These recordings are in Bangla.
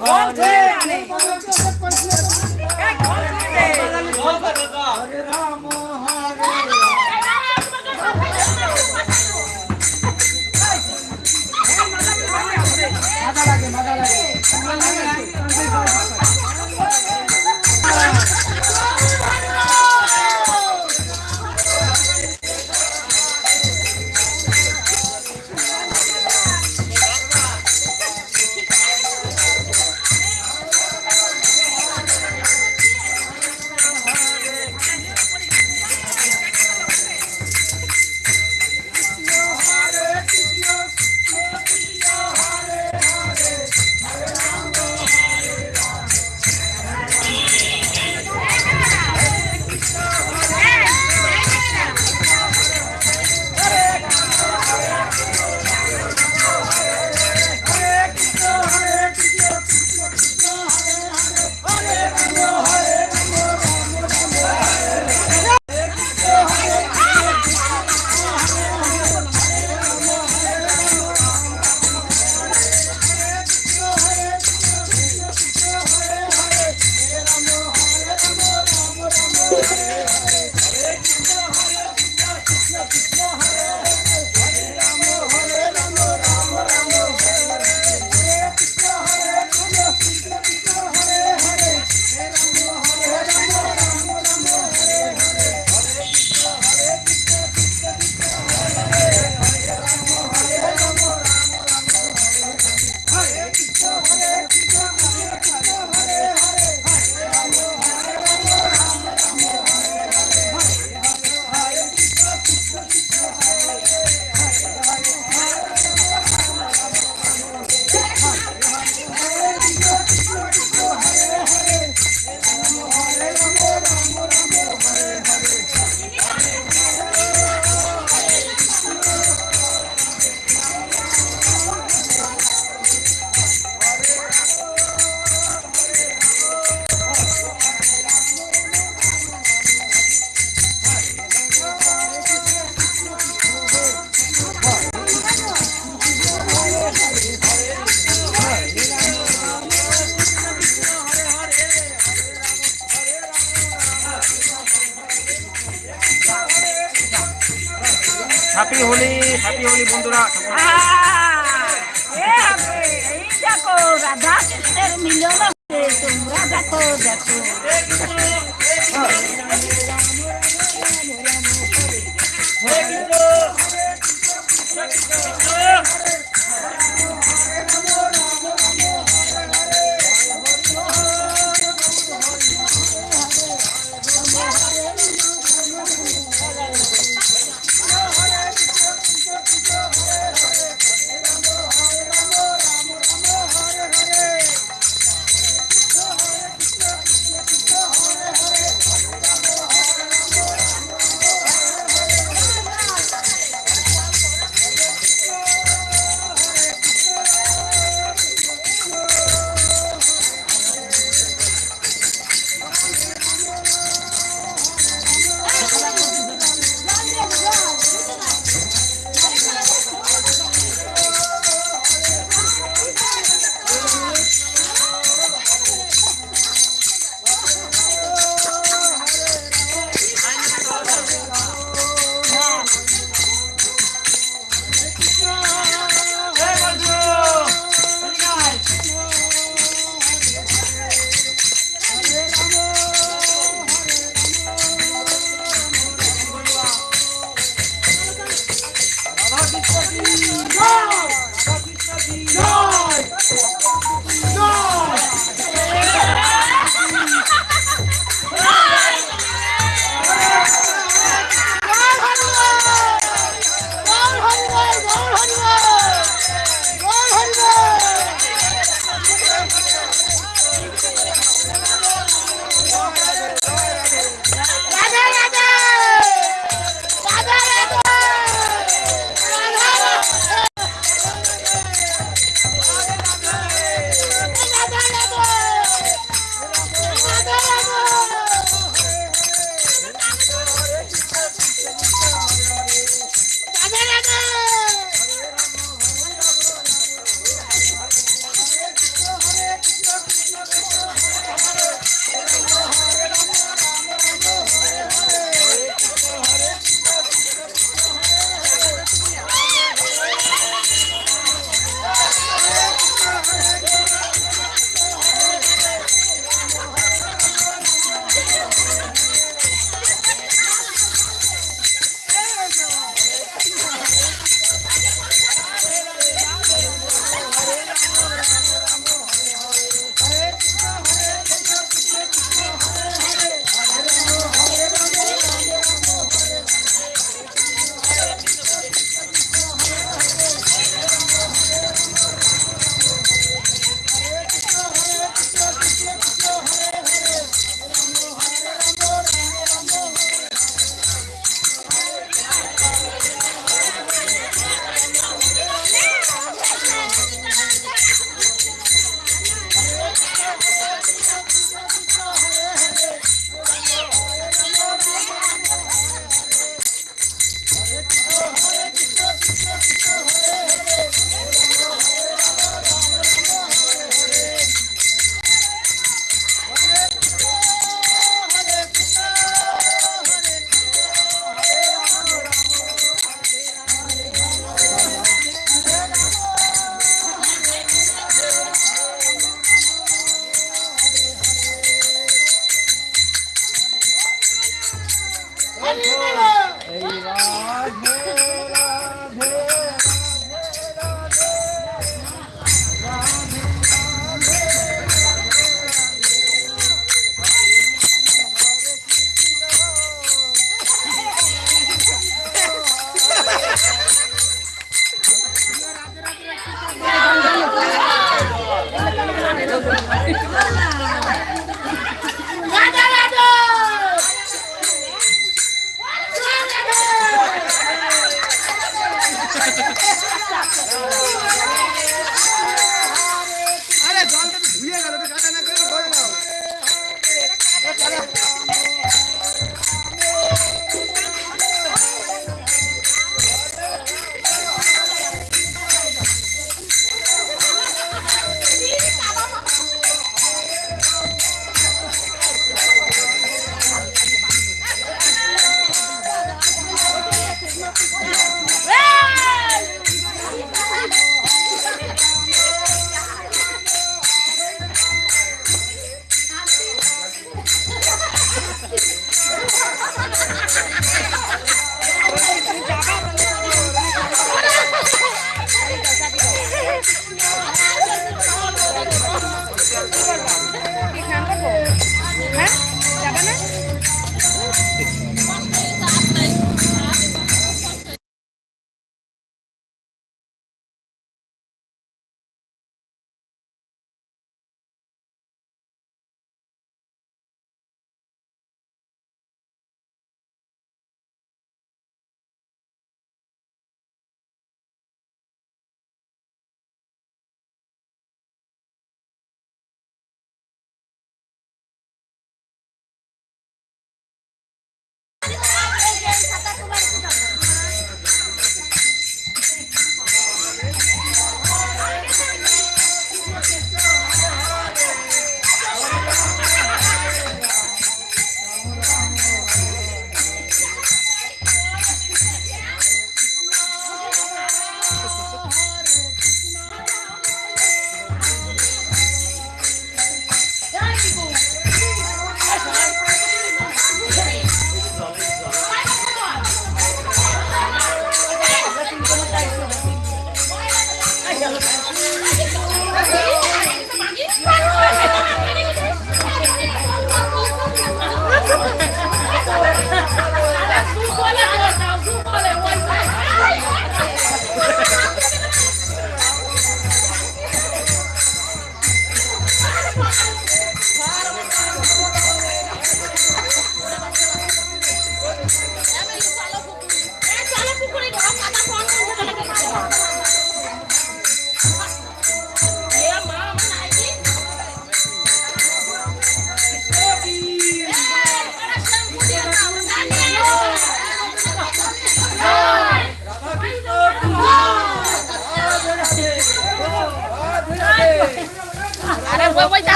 Hare happy Holi happy Holi বন্ধুরা। দেখো দেখো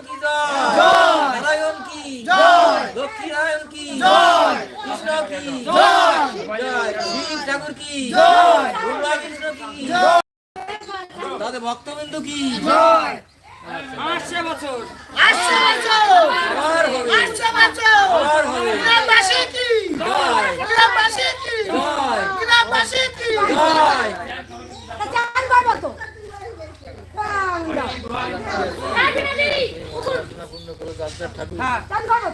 কি জয়? নারায়ণ কি? দক্ষিণায়ন কি? কৃষ্ণ কি? জয়। শিব ঠাকুর কি? দুর্গা কৃষ্ণ কি? তাদের ভক্তবিন্দু কি? আটশো বছর। আবার হবে। আবার হবে। জয়। জয়। জয় চাল বাবা তো চাল বাবা তুই মন্দির পাঠানো